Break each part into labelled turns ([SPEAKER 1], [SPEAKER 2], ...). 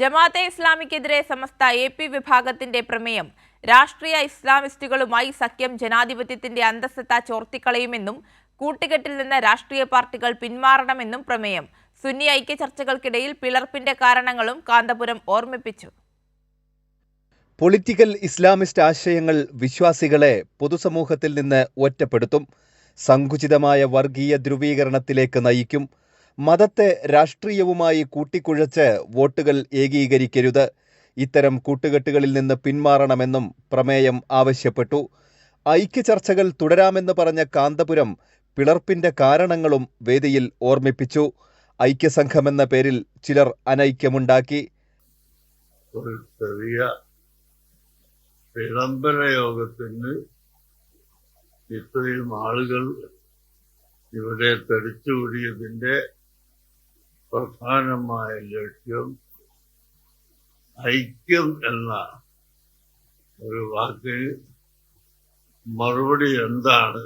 [SPEAKER 1] ജമാഅത്തെ ഇസ്ലാമിക്കെതിരെ Samastha A P വിഭാഗത്തിന്റെ പ്രമേയം രാഷ്ട്രീയ ഇസ്ലാമിസ്റ്റുകളുമായി സഖ്യം ജനാധിപത്യത്തിന്റെ അന്തസ്സത്ത ചോർത്തിക്കളയുമെന്നും കൂട്ടുകെട്ടിൽ നിന്ന് രാഷ്ട്രീയ പാർട്ടികൾ പിന്മാറണമെന്നും പ്രമേയം സുന്നി ഐക്യ ചർച്ചകൾക്കിടയിൽ പിളർപ്പിന്റെ കാരണങ്ങളും കാന്തപുരം ഓർമ്മിപ്പിച്ചു.
[SPEAKER 2] പൊളിറ്റിക്കൽ ഇസ്ലാമിസ്റ്റ് ആശയങ്ങൾ വിശ്വാസികളെ പൊതുസമൂഹത്തിൽ നിന്ന് ഒറ്റപ്പെടുത്തും സങ്കുചിതമായ വർഗീയ ധ്രുവീകരണത്തിലേക്ക് നയിക്കും മതത്തെ രാഷ്ട്രീയവുമായി കൂട്ടിക്കുഴച്ച് വോട്ടുകൾ ഏകീകരിക്കരുത്. ഇത്തരം കൂട്ടുകെട്ടുകളിൽ നിന്ന് പിന്മാറണമെന്നും പ്രമേയം ആവശ്യപ്പെട്ടു. ഐക്യചർച്ചകൾ തുടരാമെന്ന് പറഞ്ഞ കാന്തപുരം പിളർപ്പിന്റെ കാരണങ്ങളും വേദിയിൽ ഓർമ്മിപ്പിച്ചു. ഐക്യസംഘമെന്ന പേരിൽ ചിലർ അനൈക്യമുണ്ടാക്കി.
[SPEAKER 3] ഒരു ചെറിയ വിളംബര യോഗത്തിന് ഇത്രയും ആളുകൾ ഇവിടെ തടിച്ചുകൂടിയതിന്റെ പ്രധാനമായ ലക്ഷ്യം ഐക്യം എന്ന ഒരു വാക്കിന് മറുപടി എന്താണ്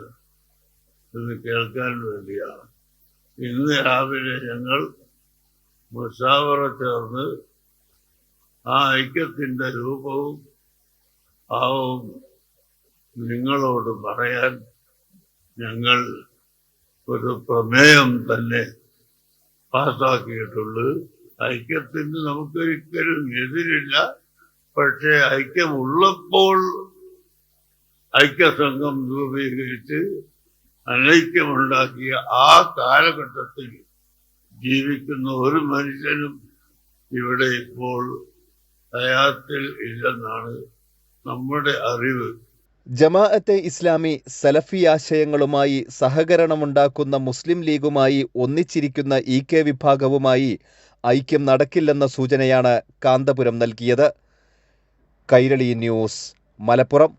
[SPEAKER 3] എന്ന് കേൾക്കാൻ വേണ്ടിയാണ്. ഇന്ന് രാവിലെ ഞങ്ങൾ മുസാവറ ചേർന്ന് ആ ഐക്യത്തിന്റെ രൂപവും ഭാവവും നിങ്ങളോട് പറയാൻ ഞങ്ങൾ ഒരു പ്രമേയം തന്നെ പാസ്സാക്കിയിട്ടുള്ളൂ. ഐക്യത്തിന് നമുക്കൊരിക്കലും എതിരില്ല. പക്ഷേ ഐക്യമുള്ളപ്പോൾ ഐക്യസംഘം രൂപീകരിച്ച് അനൈക്യമുണ്ടാക്കിയ ആ കാലഘട്ടത്തിൽ ജീവിക്കുന്ന ഒരു മനുഷ്യനും ഇവിടെ ഇപ്പോൾ ഹയാത്തിൽ ഇല്ലെന്നാണ് നമ്മുടെ അറിവ്.
[SPEAKER 2] ജമാഅത്തെ ഇസ്ലാമി സലഫി ആശയങ്ങളുമായി സഹകരണമുണ്ടാക്കുന്ന മുസ്ലിം ലീഗുമായി ഒന്നിച്ചിരിക്കുന്ന ഇ കെ വിഭാഗവുമായി ഐക്യം നടക്കില്ലെന്ന സൂചനയാണ് കാന്തപുരം നൽകിയത്. കൈരളി ന്യൂസ് മലപ്പുറം.